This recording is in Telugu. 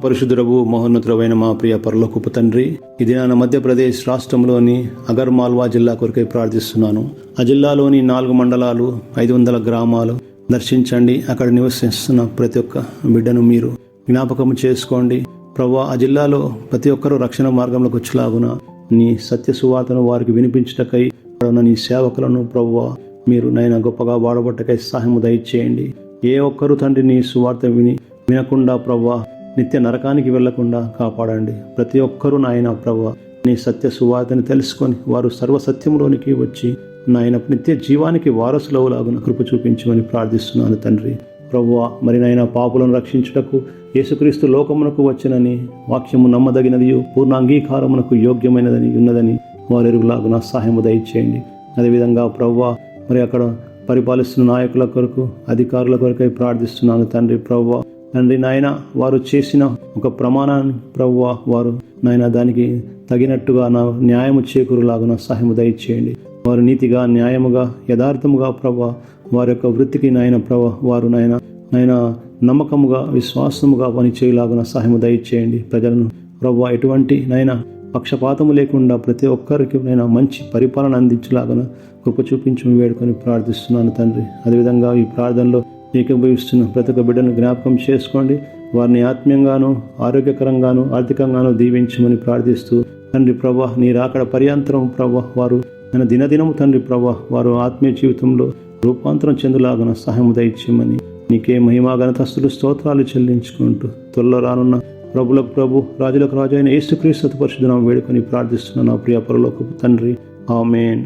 పరిశుద్ధురవు మహోన్నతుడమైన మా ప్రియ పరలోకపు తండ్రి ఇది నా మధ్యప్రదేశ్ రాష్ట్రంలోని అగర్మాల్వా జిల్లా కొరకై ప్రార్థిస్తున్నాను. ఆ జిల్లాలోని నాలుగు మండలాలు ఐదు వందల గ్రామాలు దర్శించండి. అక్కడ నివసిస్తున్న ప్రతి ఒక్క బిడ్డను మీరు జ్ఞాపకం చేసుకోండి. ప్రభు ఆ జిల్లాలో ప్రతి ఒక్కరూ రక్షణ మార్గంలోకి వచ్చేలాగున నీ సత్య సువార్తను వారికి వినిపించటకై అక్కడ నీ సేవకులను ప్రభు మీరు నైనా గొప్పగా వాడబట్టకై సహాయము దయచేయండి. ఏ ఒక్కరు తండ్రి నీ సువార్త విని వినకుండా ప్రభా నిత్య నరకానికి వెళ్ళకుండా కాపాడండి. ప్రతి ఒక్కరూ నాయన ప్రభు నీ సత్య సువార్తని తెలుసుకొని వారు సర్వసత్యంలోనికి వచ్చి నాయన నిత్య జీవానికి వారసులవులాగున కృప చూపించమని ప్రార్థిస్తున్నాను తండ్రి. ప్రభు మరి నాయన పాపులను రక్షించుటకు యేసుక్రీస్తు లోకమునకు వచ్చినని వాక్యము నమ్మదగినది పూర్ణ అంగీకారమునకు యోగ్యమైనదని ఉన్నదని వారిరుగులాగున సహాయము దయచేయండి. అదేవిధంగా ప్రవ్వ మరి అక్కడ పరిపాలిస్తున్న నాయకుల కొరకు అధికారుల కొరకై ప్రార్థిస్తున్నాను తండ్రి. ప్రవ్వ తండ్రి నాయన వారు చేసిన ఒక ప్రమాణాన్ని ప్రవ్వ వారు నాయన దానికి తగినట్టుగా నా న్యాయము చేకూరులాగున సహాయము దయచేయండి. వారు నీతిగా న్యాయముగా యథార్థముగా ప్రవ్వ వారి యొక్క వృత్తికి నాయన ప్రవ వారు నాయన నాయన నమ్మకముగా విశ్వాసముగా పనిచేయలాగున సహాయము దయచేయండి. ప్రజలను ప్రవ్వ ఎటువంటి నైనా పక్షపాతము లేకుండా ప్రతి ఒక్కరికి నేను మంచి పరిపాలన అందించలాగన కృప చూపించు వేడుకొని ప్రార్థిస్తున్నాను తండ్రి. అదేవిధంగా ఈ ప్రార్థనలో ఏకీభవిస్తున్న ప్రతి ఒక్క బిడ్డను జ్ఞాపకం చేసుకోండి. వారిని ఆత్మీయంగాను ఆరోగ్యకరంగాను ఆర్థికంగాను దీవించమని ప్రార్థిస్తూ తండ్రి ప్రభా నీ రాకడ పర్యంతరం ప్రభా వారు తన దినదినము తండ్రి ప్రభా వారు ఆత్మీయ జీవితంలో రూపాంతరం చెందులాగన సహాయం దయచేయమని నీకే మహిమా ఘనతస్తులు స్తోత్రాలు చెల్లించుకుంటూ త్వరలో రానున్న ప్రభులకు ప్రభు రాజులకు రాజు అయిన యేసుక్రీస్తు పరిశుద్ధనం వేడుకొని ప్రార్థిస్తున్న నా ప్రియ పరలోకపు తండ్రి. ఆమెన్.